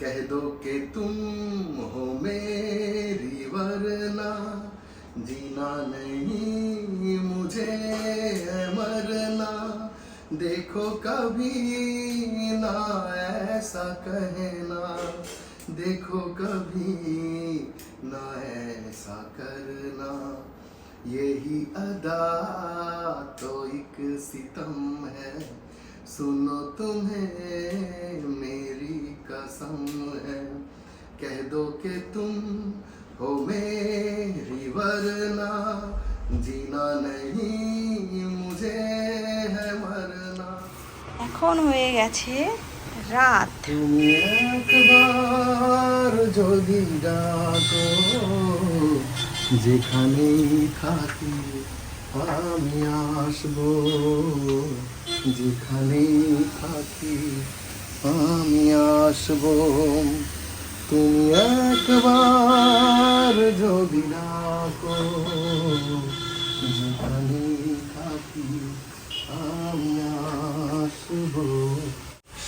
कह दो कि तुम हो मेरी वरना। जीना नहीं मुझे मरना। देखो कभी ना ऐसा कहना। देखो कभी ना ऐसा करना। यही अदा तो एक सितम है। सुनो तुम्हें मेरी कसम है कह दो कि तुम हो मेरी वरना जीना नहीं मुझे है मरना এখন হয়ে গেছে রাত তুমি একবার যদি ডাকো যেখানেই থাকি আমি আসবো যেখানেই থাকি আমি আসব। তুমি একবার যদি ডাকো যেখানে থাকি আমি আসব।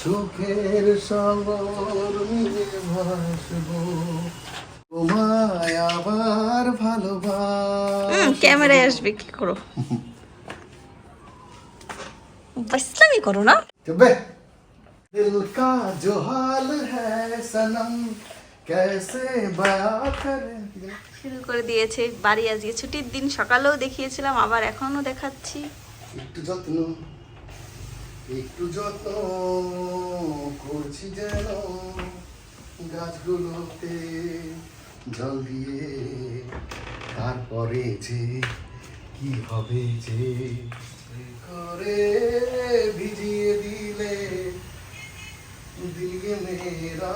সুখের সাগর নিয়ে ভাসব। তোমায় আবার ভালোবাস ক্যামেরায় আসবে কি করো? বাসলামি করো না। চুপবে दिल का जो हाल है सनम कैसे बया करें শুরু করে দিয়েছে বাড়ি আজকে ছুটির দিন সকালেও দেখিয়েছিলাম আবার এখনো দেখাচ্ছি একটু যত্ন একটু যত্ন করছি যেন গাছগুলোতে জল দিয়ে তারপরে যে কি হবে যে করে ভিজিয়ে দিলে दिल ये मेरा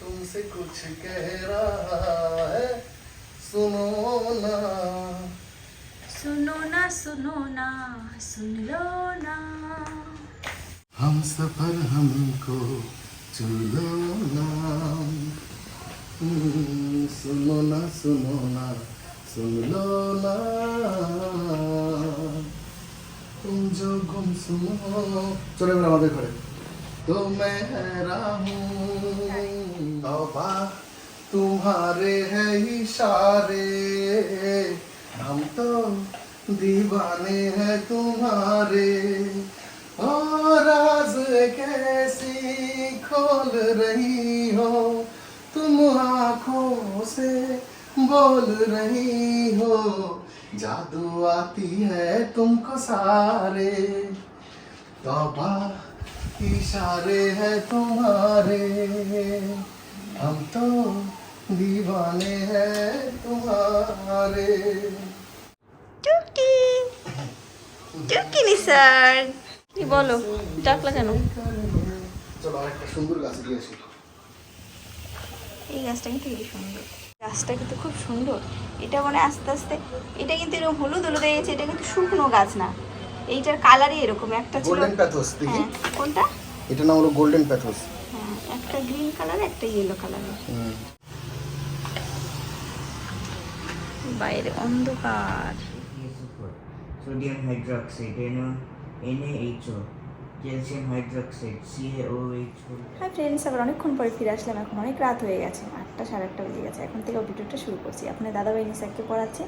तुमसे कुछ कह रहा है सुनो ना सुनो ना सुनो ना सुन लो ना हम सफर हमको चलो ना सुनो ना सुनो ना सुन लो ना तुम जो गुम सुनो चले मेरा मदद करें तो मैं हैरान हूँ। तुम्हारे है इशारे। हम तो दीवाने हैं तुम्हारे। और राज कैसी खोल रही हो? तुम आँखों से बोल रही हो। जादू आती है तुमको सारे। तौबा इशारे हैं तुम्हारे हम तो दीवाने हैं तुम्हारे টুকি টুকি নিসার কি বলো ডাকলা কেন চলো আরেকটা সুন্দর গাছ দিয়ে আসি এই গাছটা কিন্তু খুবই সুন্দর গাছটা কিন্তু খুব সুন্দর এটা মানে আস্তে আস্তে এটা কিন্তু এরকম হলুদ হলুদ হয়ে গেছে এটা কিন্তু শুকনো গাছ না এইটার কালারই এরকম একটা ছিল গোল্ডেন প্যাথোস দেখি। হ্যাঁ কোনটা? এটা নাম হলো গোল্ডেন প্যাথোস হ্যাঁ একটা গ্রিন কালার একটা ইয়েলো কালারের বাইরে অন্ধকার। Sodium hydroxide NHO calcium hydroxide CaOH হ্যাঁ ফ্রেন্ডস আবার অনেকক্ষণ পরে ফিরে আসলাম। এখন অনেক রাত হয়ে গেছে। আটটা, সাড়ে আটটা বেজে গেছে। এখন থেকে ভিডিওটা শুরু করছি। আপনার দাদাভাই নিসারকে পড়াচ্ছে।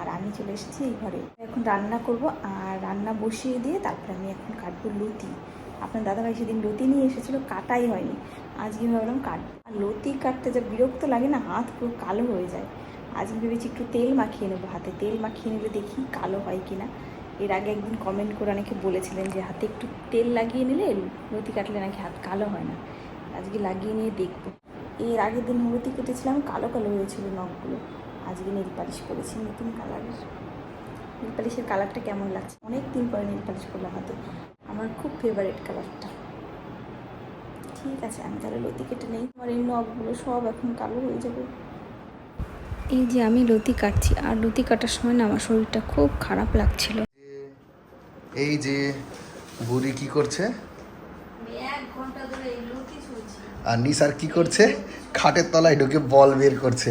আর আমি চলে এসেছি এই ঘরে। এখন রান্না করব আর রান্না বসিয়ে দিয়ে তারপরে আমি এখন কাটবো লতি। আপনার দাদাভাই সেদিন লতি নিয়ে এসেছিল, কাটাই হয়নি। আজকে ভাবলাম কাট আর লতি কাটতে যা বিরক্ত লাগে না, হাত পুরো কালো হয়ে যায়। আজকে ভেবেছি একটু তেল মাখিয়ে নেব হাতে। তেল মাখিয়ে নিলে দেখি কালো হয় কিনা। না এর আগে একদিন কমেন্ট করে অনেকে বলেছিলেন যে হাতে একটু তেল লাগিয়ে নিলে লতি কাটলে নাকি হাত কালো হয় না। আজকে লাগিয়ে নিয়ে দেখব। এর আগের দিন লতি কেটেছিলাম, কালো কালো হয়েছিল নখগুলো। আজকে নেল পালিশ করেছি, নতুন কালারের নেল পালিশের কালারটা কেমন লাগছে? অনেক দিন পরে নেল পালিশ করলাম হাতে। আমার খুব ফেভারিট কালারটা ঠিক আছে, আমি তাহলে লতি কেটে নেই। আমার এই নখগুলো সব এখন কালো হয়ে যাবে। এই যে আমি লতি কাটছি, আর লতি কাটার সময় না আমার শরীরটা খুব খারাপ লাগছিল। এই যে বুড়ি কি করছে? আর নিসার কি করছে? খাটের তলায় ঢুকে বল বের করছে।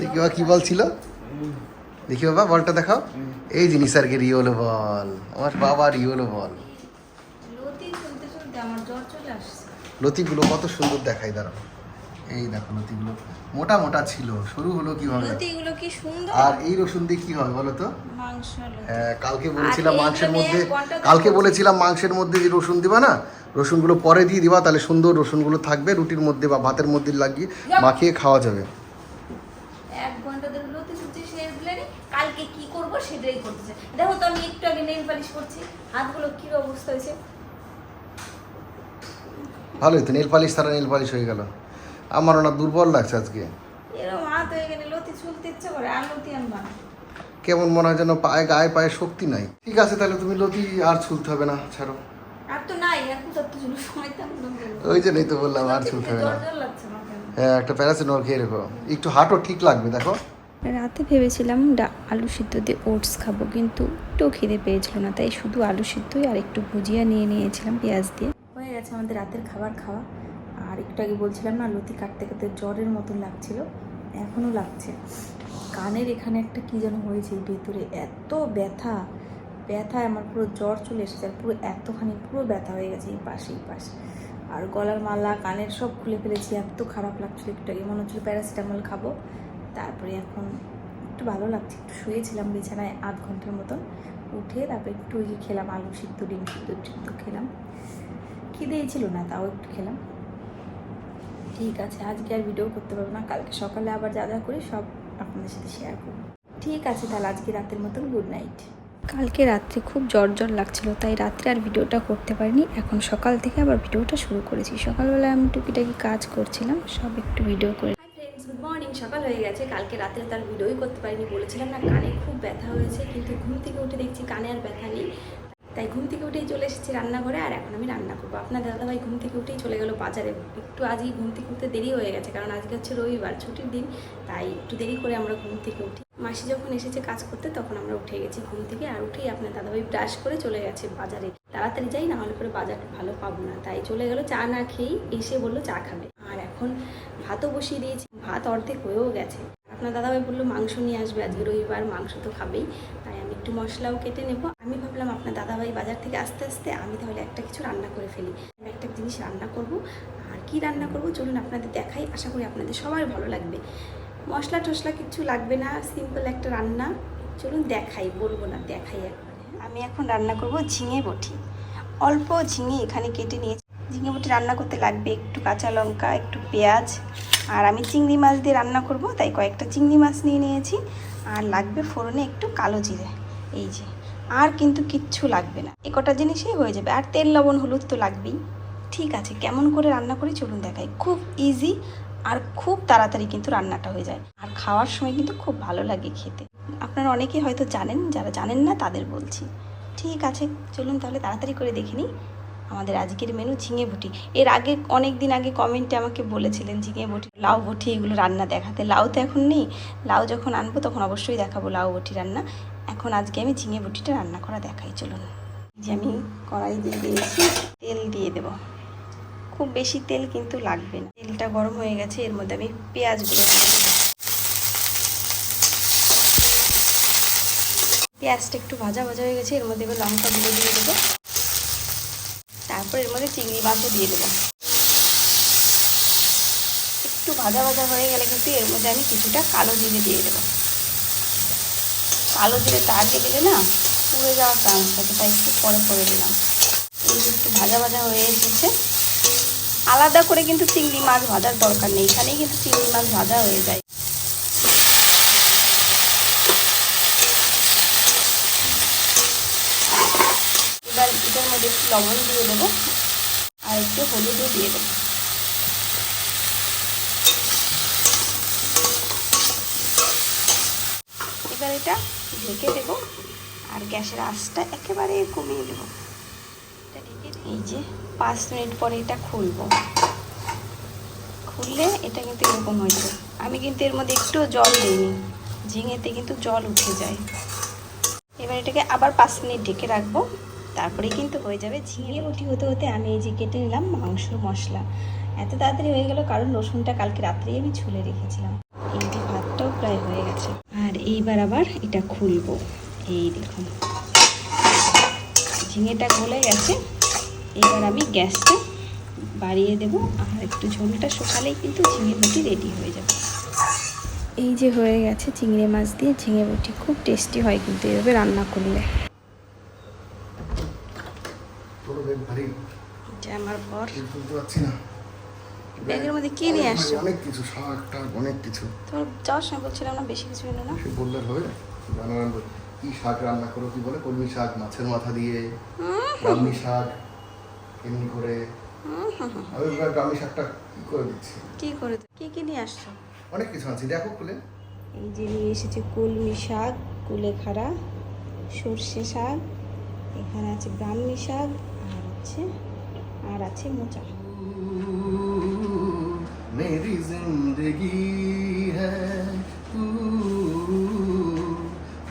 দেখি বাবা কি বল ছিল দেখি বাবা বলটা দেখাও। এই যে নিসারকে রিওলো বল। আমার বাবা রিওলো বল। লতিগুলো কত সুন্দর দেখায় দাঁড়াও। এই দেখো লতিগুলো মোটা মোটা ছিল। শুরু হলো কীভাবে? লতিগুলো কি সুন্দর। আর এই রসুন দিয়ে কি হয় বলো তো? মাংস হ্যাঁ, কালকে বলেছিলাম মাংসের মধ্যে কালকে বলেছিলাম মাংসের মধ্যে যে রসুন দিবা না রসুনগুলো পরে দিয়ে দিবা তাহলে সুন্দর রসুনগুলো থাকবে রুটির মধ্যে বা ভাতের মধ্যে লাগিয়ে মাখিয়ে খাওয়া যাবে। এক ঘণ্টা ধরে লতি কালকে কি করব সেটাই করতেছে। দেখো তো আমি একটু আগে নেল পালিশ করছি। হাতগুলো কি অবস্থা হয়েছে? ভালোই তো নীল পালিশ তারা নীল পালিশ হয়ে গেল। আমার না দুর্বল লাগছে আজকে। কেমন মনে হয় যেন পায়ে গায়ে পায়ে শক্তি নাই। ঠিক আছে তাহলে তুমি লতি আর ছুলতে হবে না ছাড়ো। ওই জন্যই তো বললাম আর ছুলতে হবে না। জ্বর লাগছে আমাকে হ্যাঁ একটা প্যারাসিটামল খেয়ে রেখো। একটু হাঁটো ঠিক লাগবে দেখো। রাতে ভেবেছিলাম ডা আলু সিদ্ধ দিয়ে ওটস খাব কিন্তু একটু খিদে পেয়েছিল না তাই শুধু আলু সিদ্ধই আর একটু ভুজিয়া নিয়ে নিয়েছিলাম পেঁয়াজ দিয়ে। হয়ে গেছে আমাদের রাতের খাবার খাওয়া। একটু আগে বলছিলাম না, লতি কাটতে কাটতে জ্বরের মতন লাগছিল, এখনও লাগছে। কানের এখানে একটা কী যেন হয়েছে ভেতরে, এত ব্যথা, ব্যথায় আমার পুরো জ্বর চলে এসেছে, আর পুরো এতখানি, পুরো ব্যথা হয়ে গেছে এই পাশে এই পাশে। আর গলার মালা, কানের সব খুলে ফেলেছি, এত খারাপ লাগছিল একটু আগে, মনে হচ্ছিল প্যারাসিটামল খাব। তারপরে এখন একটু ভালো লাগছে, একটু শুয়েছিলাম বিছানায় আধ ঘণ্টার মতন, উঠে তারপরে একটু ওই খেলাম আলু সিদ্ধ, ডিম সিদ্ধ সিদ্ধ খেলাম। খিদেই ছিল না, তাও একটু খেলাম। ঠিক আছে আজকে আর ভিডিও করতে পারব না কালকে সকালে আবার যা যা করি সব আপনাদের সাথে শেয়ার করব। ঠিক আছে তাহলে আজকে রাতের মতন গুড নাইট কালকে রাত্রে খুব জ্বর জ্বর লাগছিল তাই রাত্রে আর ভিডিওটা করতে পারিনি এখন সকাল থেকে আবার ভিডিওটা শুরু করেছি। সকালবেলায় আমি টুকিটাকি কাজ করছিলাম সব একটু ভিডিও করে গুড মর্নিং সকাল হয়ে গেছে কালকে রাত্রে তার ভিডিওই করতে পারিনি বলেছিলাম না কানে খুব ব্যথা হয়েছে কিন্তু ঘুম থেকে উঠে দেখছি কানে আর ব্যথা নেই। তাই ঘুম থেকে উঠেই চলে এসেছি রান্নাঘরে, আর এখন আমি রান্না করব। আপনার দাদাভাই ঘুম থেকে উঠেই চলে গেল বাজারে। একটু আজই ঘুম থেকে উঠতে দেরি হয়ে গেছে, কারণ আজকে হচ্ছে রবিবার, ছুটির দিন, তাই একটু দেরি করে আমরা ঘুম থেকে উঠি। মাসি যখন এসেছে কাজ করতে, তখন আমরা উঠে গেছি ঘুম থেকে, আর উঠেই আপনার দাদাভাই ব্রাশ করে চলে গেছে বাজারে। তাড়াতাড়ি যাই, না হলে পরে বাজার ভালো পাবো না। তাই চলে গেল, চা না খেয়েই এসে বলল, চা খাবে। আর এখন ভাতও বসিয়ে দিয়েছি, ভাত অর্ধেক হয়েও গেছে। আপনার দাদাভাই বলল, মাংস নিয়ে আসবে আজকে রবিবার, মাংস তো খাবেই। একটু মশলাও কেটে নেব। আমি ভাবলাম আপনার দাদাভাই বাজার থেকে আস্তে আস্তে আমি তাহলে একটা কিছু রান্না করে ফেলি। আমি একটা জিনিস রান্না করব। আর কি রান্না করব চলুন আপনাদের দেখাই। আশা করি আপনাদের সবার ভালো লাগবে। মশলা টশলা কিছু লাগবে না সিম্পল একটা রান্না। চলুন দেখাই, বলব না, দেখাই একবারে। আমি এখন রান্না করব ঝিঙে বটি। অল্প ঝিঙে এখানে কেটে নিয়েছি। ঝিঙে বটি রান্না করতে লাগবে একটু কাঁচা লঙ্কা, একটু পেঁয়াজ। আর আমি চিংড়ি মাছ দিয়ে রান্না করব, তাই কয়েকটা চিংড়ি মাছ নিয়ে নিয়েছি। আর লাগবে ফোড়নে একটু কালো জিরে। এই যে, আর কিন্তু কিচ্ছু লাগবে না। এ কটা জিনিসই হয়ে যাবে। আর তেল, লবণ, হলুদ তো লাগবেই। ঠিক আছে, কেমন করে রান্না করি চলুন দেখাই। খুব ইজি আর খুব তাড়াতাড়ি কিন্তু রান্নাটা হয়ে যায়। আর খাওয়ার সময় কিন্তু খুব ভালো লাগে খেতে। আপনারা অনেকেই হয়তো জানেন, যারা জানেন না তাদের বলছি। ঠিক আছে, চলুন তাহলে তাড়াতাড়ি করে দেখে নিই আমাদের আজকের মেনু ঝিঙে বটি এর আগে অনেক দিন আগে কমেন্টে আমাকে বলেছিলেন ঝিঙে বটি লাউ বটি এগুলো রান্না দেখাতে। লাউ তো এখন নেই। লাউ যখন আনব তখন অবশ্যই দেখাবো লাউ বটি রান্না। এখন আজকে আমি ঝিঙে বটিটা রান্না করা দেখাই, চলুন। যে আমি কড়াই দিয়ে দিয়েছি, তেল দিয়ে দেবো। খুব বেশি তেল কিন্তু লাগবে না। তেলটা গরম হয়ে গেছে, এর মধ্যে আমি পেঁয়াজগুলো দিয়ে পেঁয়াজটা একটু ভাজা ভাজা হয়ে গেছে, এর মধ্যে এবার লঙ্কাগুলো দিয়ে দেবো। তারপর এর মধ্যে চিংড়ি মাছও দিয়ে দেবো। একটু ভাজা ভাজা হয়ে গেলে কিন্তু এর মধ্যে আমি কিছুটা কালো জিরে দিয়ে দেবো। কালো জিরেটা আগে দিলে না পুড়ে যাওয়ার চান্স থাকে, তাই একটু পরে পরে দিলাম। একটু ভাজা ভাজা হয়ে এসেছে। আলাদা করে কিন্তু চিংড়ি মাছ ভাজার দরকার নেই, এখানেই কিন্তু চিংড়ি মাছ ভাজা হয়ে যায়। এবার এটার মধ্যে একটু লবণ দিয়ে দেবো, আর একটু হলুদও দিয়ে দেবো। এবার এটা ঢেকে দেবো। আর গ্যাসের আঁচটা একেবারে কমিয়ে দেবো এই যে পাঁচ মিনিট পরে এটা খুলবো। খুললে এটা কিন্তু এরকম হয়েছে আমি কিন্তু এর মধ্যে একটু জল দিইনি। ঝিঙেতে কিন্তু জল উঠে যায়। এবার এটাকে আবার পাঁচ মিনিট ঢেকে রাখব। তারপরে কিন্তু হয়ে যাবে ঝিঙে বটি হতে হতে আমি এই যে কেটে নিলাম মাংস মশলা। এত তাড়াতাড়ি হয়ে গেল, কারণ রসুনটা কালকে রাত্রেই আমি ছুলে রেখেছিলাম এই যে ভাতটাও প্রায় হয়ে গেছে আর এইবার আবার এটা খুলবো। এই দেখুন। ঝিঙেটা গলে গেছে। এবার আমি গ্যাসটা বাড়িয়ে দেব আর একটু ঝোলটা শুকালেই কিন্তু ঝিঙে বটি রেডি হয়ে যাবে। এই যে হয়ে গেছে চিংড়ি মাছ দিয়ে ঝিঙে বটি খুব টেস্টি হয় কিন্তু এভাবে রান্না করলে। আমার না। ব্যাগের মধ্যে কি নিয়ে আসছো? অনেক কিছু শাক টাক অনেক কিছু। তোমার যাওয়ার সময় বলছিলাম না বেশি কিছু এলো না? সে বললে হবে রান্না কি শাক রান্না করো কি বলে? কলমি শাক মাছের মাথা দিয়ে ব্রাহ্মী শাক এমনি করে। আমি ব্রাহ্মী শাকটা কি করে দিচ্ছি? কি করে কি কি নিয়ে আসছো? অনেক কিছু আনছি দেখো খুলে। এই যে নিয়ে এসেছে কলমি শাক কুলেখাড়া সর্ষে শাক এখানে আছে ব্রাহ্মী শাক আর হচ্ছে আর আছে মোচা। मेरी जिंदगी है तू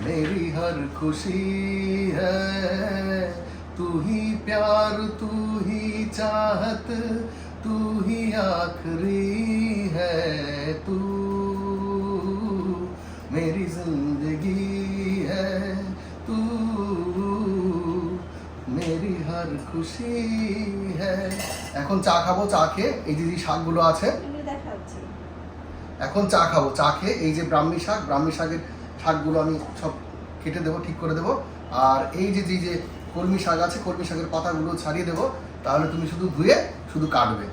मेरी हर खुशी है तू ही प्यार तू ही चाहत तू ही आखरी है तू मेरी जिंदगी है तू মেরি হার খুশি হ্যাঁ এখন চা খাবো চা খেয়ে এই যে যে শাকগুলো আছে এগুলো দেখা যাচ্ছে এখন চা খাব চা খেয়ে এই যে ব্রাহ্মী শাক ব্রাহ্মী শাকের শাকগুলো আমি সব কেটে দেবো ঠিক করে দেবো। আর এই যে যে যে কলমি শাক আছে কলমি শাকের পাতাগুলো ছাড়িয়ে দেবো তাহলে তুমি শুধু ধুয়ে শুধু কাটবে।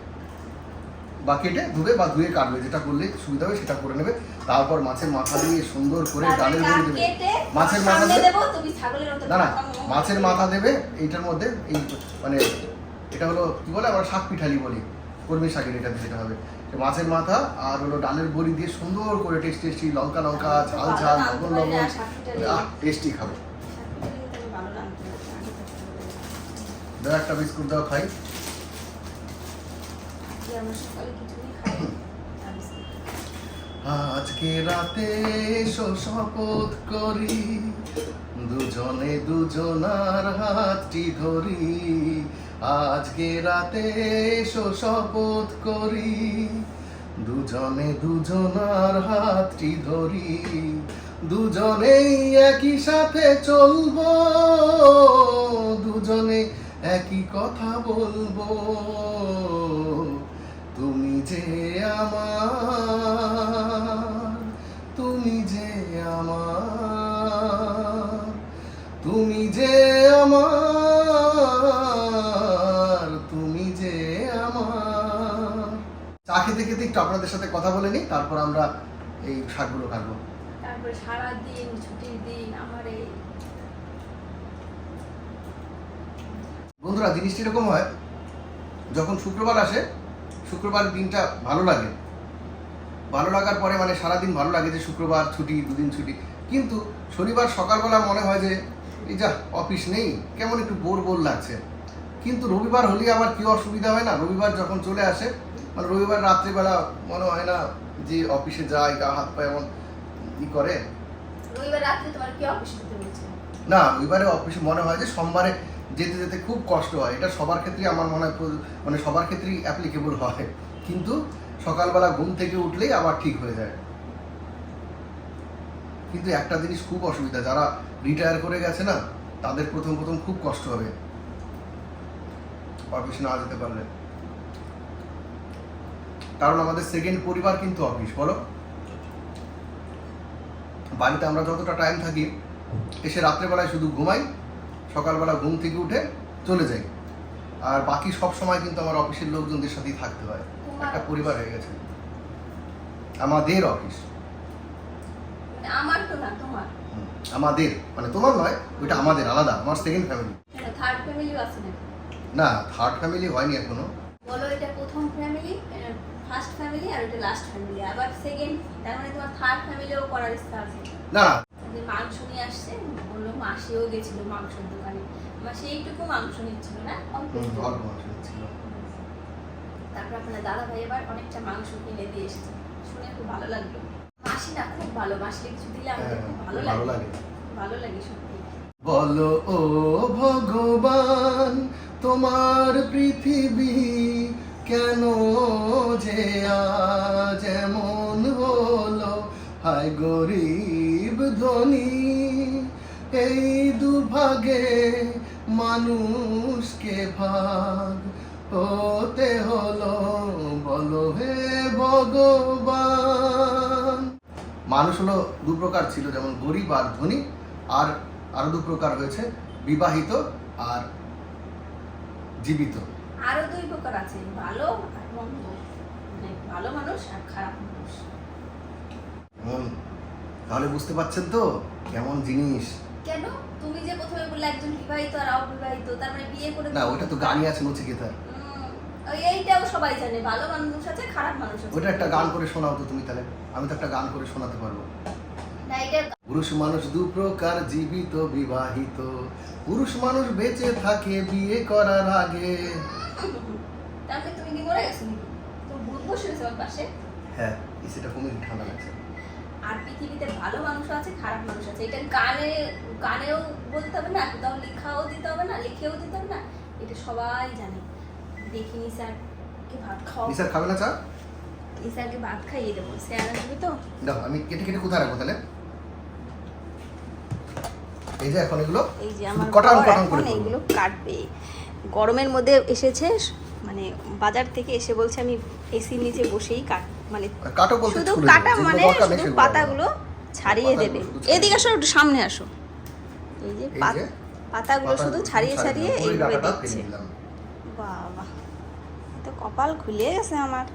বা কেটে ধুবে বা ধুয়ে কাটবে যেটা করলে সুবিধা হবে সেটা করে নেবে। তারপর মাছের মাথা দিয়ে সুন্দর করে ডালের বড়ি দেবে। মাছের মাথা দেবে না না মাছের মাথা দেবে এইটার মধ্যে এই মানে এটা হলো কি বলে আমরা শাক পিঠালি বলি কলমি শাকের এটা দিতে হবে। মাছের মাথা আর হলো ডালের বড়ি দিয়ে সুন্দর করে টেস্ট টেস্টি লঙ্কা লঙ্কা ঝাল ঝাল লবণ লবণ টেস্টি খাবে। দাও একটা বিস্কুট দাও খাই। আজকে রাতে এসো শপথ করি দুজনে দুজনার হাতটি ধরি। আজকে রাতে এসো শপথ করি। দুজনে দুজনার হাতটি ধরি। দুজনেই একই সাথে চলবো। দুজনে একই কথা বলব। খেতে একটু আপনাদের সাথে কথা বলে নিই তারপর আমরা এই শাকগুলো কাটবো তারপরে সারা দিন ছুটির দিন আমার এই বন্ধুরা জিনিসটা এরকম হয় যখন শুক্রবার আসে শুক্রবার দিনটা ভালো লাগে। ভালো লাগার পরে মানে সারাদিন ভালো লাগে যে শুক্রবার ছুটি দুদিন ছুটি। কিন্তু শনিবার সকালবেলা মনে হয় যে এই যা অফিস নেই কেমন একটু বোর বোর লাগছে। কিন্তু রবিবার হলে আবার কি অসুবিধা হয় না? রবিবার যখন চলে আসে মানে রবিবার রাত্রিবেলা মনে হয় না যে অফিসে যায় গা হাত পা এমন ই করে? রবিবার রাত্রে তোমার কি অফিস করতে বলছে? না রবিবারে অফিসে মনে হয় যে সোমবারে যেতে যেতে খুব কষ্ট হয়। এটা সবার ক্ষেত্রেই আমার মনে হয় মানে সবার ক্ষেত্রেই অ্যাপ্লিকেবল হয়। কিন্তু সকালবেলা ঘুম থেকে উঠলেই আবার ঠিক হয়ে যায়। কিন্তু একটা জিনিস খুব অসুবিধা যারা রিটায়ার করে গেছে না তাদের প্রথম প্রথম খুব কষ্ট হবে। অফিসে না যেতে পারলে। কারণ আমাদের সেকেন্ড পরিবার কিন্তু অফিস বলো? বাড়িতে আমরা যতটা টাইম থাকি এসে রাত্রেবেলায় শুধু ঘুমাই সকালবেলা ঘুম থেকে উঠে চলে যাই। আর বাকি সব সময় কিন্তু আমার অফিসের লোকজনদের সাথেই থাকতে হয়। একটা পরিবার হয়ে গেছে। আমাদের অফিস মানে আমার তো না তোমার? আমাদের। মানে তোমার নয় ওইটা আমাদের আলাদা। আমার সেকেন্ড ফ্যামিলি থার্ড ফ্যামিলিও আছে না থার্ড ফ্যামিলি হয়নি এখনও। বলো এটা প্রথম ফ্যামিলি ফার্স্ট ফ্যামিলি আর এটা লাস্ট ফ্যামিলি আবার সেকেন্ড তার মানে তোমার থার্ড ফ্যামিলিও করার ইচ্ছা আছে। না। যে মাংস নিয়ে আসছে বলল মাসিও গেছিল মাংসের দোকানে। মাসি এইটুকু মাংস নিচ্ছিল না অল্প মাংস তারপর আপনার দাদা ভাই এবার অনেকটা মাংস কিনে দিয়ে এসেছে। শুনে খুব ভালো লাগল। মাসি না খুব ভালো। মাসিকে কিছু দিলে আমাদের হ্যাঁ, খুব ভালো লাগে। ভালো লাগে সত্যি। বলো ও ভগবান তোমার পৃথিবী কেন যে আজ এমন হলো? হায় গরিব ধনী, এই দুভাগে মানুষকে ভাগ হতে হলো। বলো হে ভগবান। মানুষ হলো দু প্রকার ছিল, যেমন গরিব আর ধনী, আর আরও দু প্রকার হয়েছে বিবাহিত আর জীবিত। আরও দুই প্রকার আছে ভালো আর মন্দ। মানে ভালো মানুষ আর খারাপ মানুষ। তাহলে বুঝতে পারছেন তো কেমন জিনিস। কেন? তুমি যে প্রথমে বললে একজন বিবাহিত আর অবিবাহিত তার মানে বিয়ে করে না ওটা তো গানই আছে ওই এইটাও সবাই জানে ভালো মানুষ আছে খারাপ মানুষ আছে। ওটা একটা গান করে শোনাও তো তুমি তাহলে আমি তো একটা গান করে শোনাতে পারব। না এটা পুরুষ মানুষ দু প্রকার জীবিত বিবাহিত। পুরুষ মানুষ বেঁচে থাকে বিয়ে করার আগে। তাহলে তুমি কি মরে গেছো নাকি? তো ভূত বসে রয়েছে আমার পাশে। হ্যাঁ সেটা কমে ঠান্ডা লাগছে আর পৃথিবীতে ভালো মানুষ আছে খারাপ মানুষ আছে। এটা গানে গানেও বলতে হবে না কোথাও লেখাও দিতে হবে না লিখেও দিতে হবে না এটা সবাই জানে। দেখিনি স্যারকে ভাত খাওয়া নিসার খাবে না চা? এই স্যারকে ভাত খাইয়ে দেবো। স্যার আসবে তো? দেখো আমি কেটে কেটে কোথায় রাখব তাহলে? এই যে এখন এগুলো এই যে আমার কটান কটান করে। এইগুলো কাটবে। গরমের মধ্যে এসেছে মানে বাজার থেকে এসে বলছে আমি এসির নিচে বসেই কাট মানে শুধু কাটা মানে শুধু পাতাগুলো ছাড়িয়ে দেবে। এদিকে আসো একটু সামনে আসো। এই যে পাত- পাতাগুলো শুধু ছাড়িয়ে ছাড়িয়ে এইভাবে দিচ্ছে। বাবা তো কপাল খুলে গেছে আমার।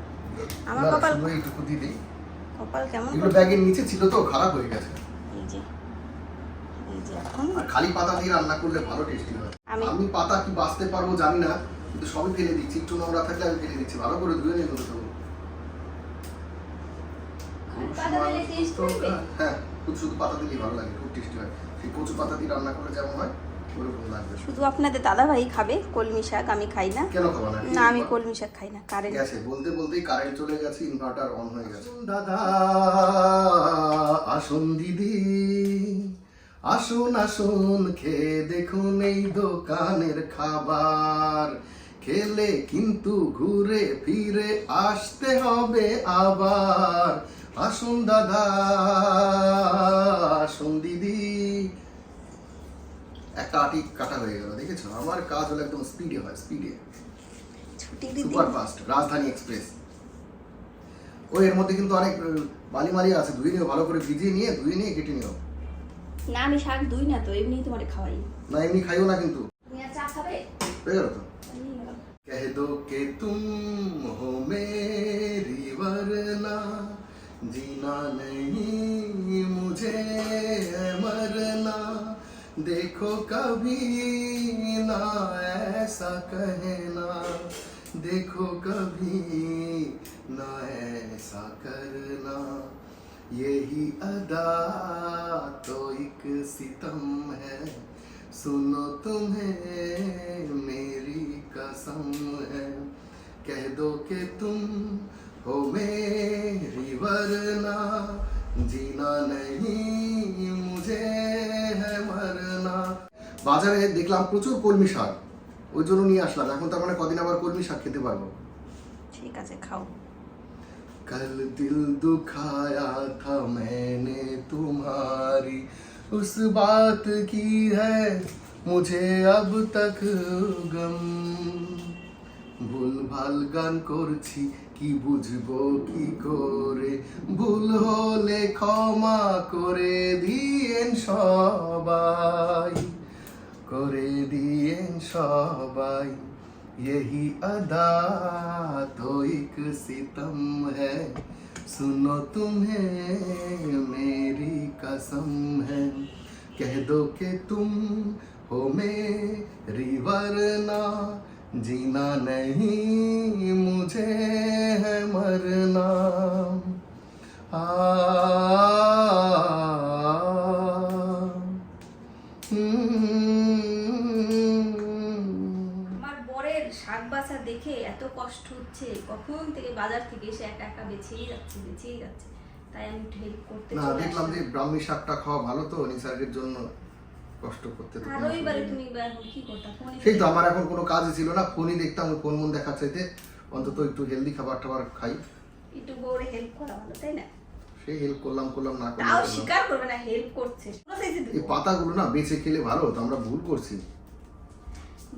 আমার কপাল। কপাল কেমন ব্যাগের নিচে ছিল তো খারাপ হয়ে গেছে এই যে এই যে এখন আর খালি পাতা দিয়ে রান্না করলে ভালো টেস্টি হয়। আমি- আমি পাতা কি বাঁচতে পারব জানি না কিন্তু সবই ফেলে দিচ্ছি। একটু নোংরা থাকলে আমি ফেলে দিচ্ছি। ভালো করে ধুয়ে নিয়ে? হ্যাঁ? শুধু শুধু পাতা দিলেই ভালো লাগে খুব টেস্টি হয়। সেই কচু পাতা দিয়ে রান্না করলে যেমন হয় শুধু আপনাদের দাদাভাই খাবে কলমি শাক আমি খাই না। কেন খাব না? না আমি কলমি শাক খাই না কারেন্ট গেছে বলতে বলতেই কারেন্ট চলে গেছে ইনভার্টার অন হয়ে গেছে। দাদা আসুন দিদি। আসুন আসুন খেয়ে দেখুন এই দোকানের খাবার। খেলে কিন্তু ঘুরে ফিরে আসতে হবে আবার। আসুন দাদা আসুন দিদি। একটা আটি কাটা হয়ে গেল দেখেছ? আমার কাজ হলো একদম স্পিডে হয় স্পিডে সুপার ফাস্ট রাজধানী এক্সপ্রেস ও এর মধ্যে কিন্তু অনেক আহ, বালি মালি আছে ধুয়ে নিও ভালো করে ভিজিয়ে নিয়ে ধুয়ে নিয়ে কেটে নিও। না আমি শাক দুই না তো এমনি তোমারে খাওয়াই না এমনি খাইও না কিন্তু তুমি আর চা খাবে হয়ে গেল তো নিয়ে গেলাম। कह दो कि तुम हो मेरी वरना जीना नहीं मुझे है मरना देखो कभी ना ऐसा कहना देखो कभी ना ऐसा करना यही अदा तो एक सितम है सुनो तुम्हें मेरी कसम है कह दो कि तुम हो मेरी वरना जीना नहीं मुझे है मरना বাজারে দেখলাম প্রচুর কলমি শাক ওই জন্য নিয়ে আসলাম এখন তার মানে কদিন আবার কলমি শাক খেতে পারবো ঠিক আছে খাও कल दिल दुखाया था मैंने तुम्हारी उस बात की है मुझे अब तक गम ভুল ভাল গান করছি কি বুঝবো কি করে ভুল হলে ক্ষমা করে দিয়েন সবাই করে দিয়েন সবাই यही अदा तो एक सितम है सुनो तुम्हें, मेरी कसम है। कह दो कि तुम हो मेरी, वरना जीना नहीं मुझे है मरना। आ শাক বাছা দেখে এত কষ্ট হচ্ছে কখন থেকে বাজার থেকে এসে একা একা বেছেই যাচ্ছে বেছেই যাচ্ছে। তাই আমি একটু হেল্প করতে না দেখলাম যে। ব্রাহ্মী শাকটা খাওয়া ভালো তো নিসার্গের জন্য কষ্ট করতে তো আর রবিবারে তুমি। বা কি করতা? ফোনে সেই তো আমার এখন কোনো কাজই ছিল না ফোনই দেখতাম ফোন মন দেখার চাইতে অন্তত একটু হেলদি খাবার টাবার খাই। একটু বউরে হেল্প করা ভালো তাই না? সেই হেল্প করলাম করলাম না করলাম তাও স্বীকার করবে না হেল্প করছে। কোন size এ এই পাতাগুলো না বেঁচে খেলে ভালো তো আমরা ভুল করছি।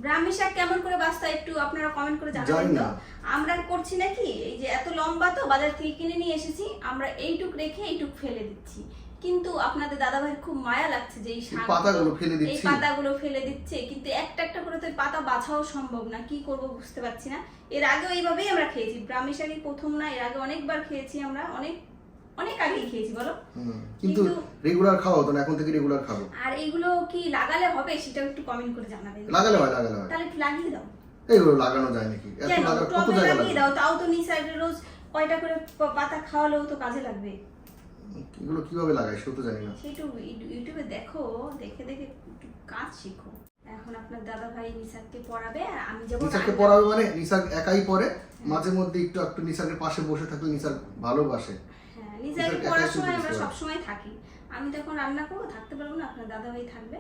ব্রাহ্মী শাক কেমন করে বাঁচতে একটু আপনারা কমেন্ট করে জানাবেন তো। আমরা করছি নাকি? এই যে এত লম্বা তো বাজার থেকে কিনে নিয়ে এসেছি আমরা এইটুক রেখে এইটুক ফেলে দিচ্ছি। কিন্তু আপনাদের দাদা ভাই খুব মায়া লাগছে যে এই শাক পাতাগুলো ফেলে এই পাতাগুলো ফেলে দিচ্ছে। কিন্তু একটা একটা করে তো পাতা বাছাও সম্ভব না। কি করব বুঝতে পারছি না। এর আগেও এইভাবেই আমরা খেয়েছি। ব্রাহ্মী শাকই প্রথম না এর আগে অনেকবার খেয়েছি আমরা। অনেক অনেক আগেই খেয়েছি বলো। কিন্তু রেগুলার খাওয়া হতো না এখন থেকে রেগুলার খাব। আর এইগুলো কি লাগালে হবে সেটাও একটু কমেন্ট করে জানাবেন। লাগালে হয় লাগালে হয়। তাহলে লাগিয়ে দাও। এইগুলো লাগানো যায় নাকি? এত লাগা কত জায়গা দাও তাও তো রোজ কয়টা করে পাতা খাওয়ালেও তো কাজে লাগবে। এগুলো কীভাবে লাগাই সেটা তো জানি না। সেটু ইউটিউবে দেখো দেখে দেখে কাজ শিখো। এখন আপনার দাদা ভাই নিসারকে পড়াবে আর আমি যাব নিসারকে পড়াবে মানে নিসার একাই পড়ে মাঝে মধ্যে একটু একটু নিসারের পাশে বসে থাকলে নিসার ভালোবাসে। নিসারকে পড়ার সময় আমরা বুঝতে সব সময় থাকি। আমি তো এখন রান্না করব থাকতে পারব না আপনার দাদা ভাই থাকবে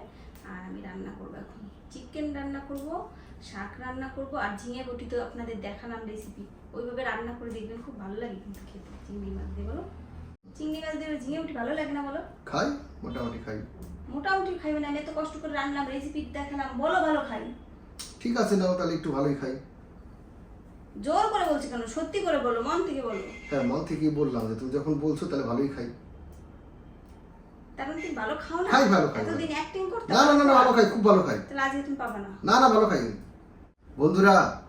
আর আমি রান্না করব এখন। চিকেন রান্না করব শাক রান্না করব আর ঝিঙে বটি তো আপনাদের দেখালাম রেসিপি ওইভাবে রান্না করে দেখবেন খুব ভালো লাগে কিন্তু খেতে। চিংড়ি মাছ দিয়ে বলো। চিংড়ি মাছ দিয়ে ঝিঙে বটি ভালো লাগে না বলো? খাই মোটামুটি খাই। মোটামুটি খাইবে না আমি এত কষ্ট করে রান্নাম রেসিপি দেখালাম বলো ভালো খাই। ঠিক আছে নাও তাহলে একটু ভালোই খাই। জোর করে বলছি কেন? সত্যি করে বলো মন থেকে বলো। হ্যাঁ মন থেকেই বললাম যে তুমি যখন বলছো তাহলে ভালোই খাই। মানে তুমি ভালো খাও না? খাই, ভালো খাই, এতদিন অ্যাক্টিং করতে না না না ভালো খাই খুব ভালো খাই। তাহলে আজকে তুমি পাবে না। না না ভালো খাই। বন্ধুরা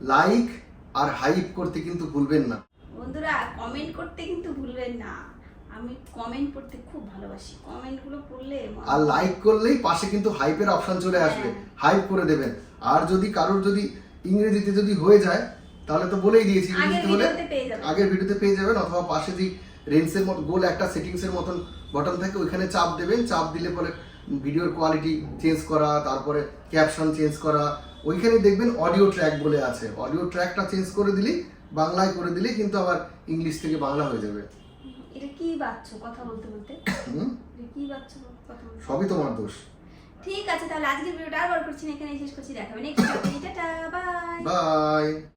লাইক আর হাইপ করতে কিন্তু ভুলবেন না। বন্ধুরা কমেন্ট করতে কিন্তু ভুলবেন না। আমি কমেন্ট পড়তে খুব ভালোবাসি। কমেন্টগুলো পড়লে আর লাইক করলেই পাশে কিন্তু হাইপের অপশন চলে আসবে। হ্যাঁ। হাইপ করে দেবেন। আর যদি কারোর যদি ইংরেজিতে যদি হয়ে যায় তাহলে তো বলেই দিয়েছি আগের হলে ভিডিওতে পেয়ে যাবেন। আগের ভিডিওতে পেয়ে যাবেন অথবা পাশে যে রেন্সের মতো গোল একটা সেটিংস এর মতন বটন থাকে ওইখানে চাপ দেবেন চাপ দিলে পরে ভিডিওর কোয়ালিটি চেঞ্জ করা তারপরে ক্যাপশন চেঞ্জ করা ওইখানে দেখবেন অডিও ট্র্যাক বলে আছে। অডিও ট্র্যাকটা চেঞ্জ করে দিলেই বাংলায় করে দিলেই কিন্তু আবার ইংলিশ থেকে বাংলা হয়ে যাবে। এটা কি বাচ্চো কথা বলতে বলতে? কি বাচ্চো কথা সবই তোমার দোষ। ঠিক আছে তাহলে আজকের ভিডিওটা আর বড় করছি না এখানে শেষ করছি দেখাবেন নেক্সট বাই বাই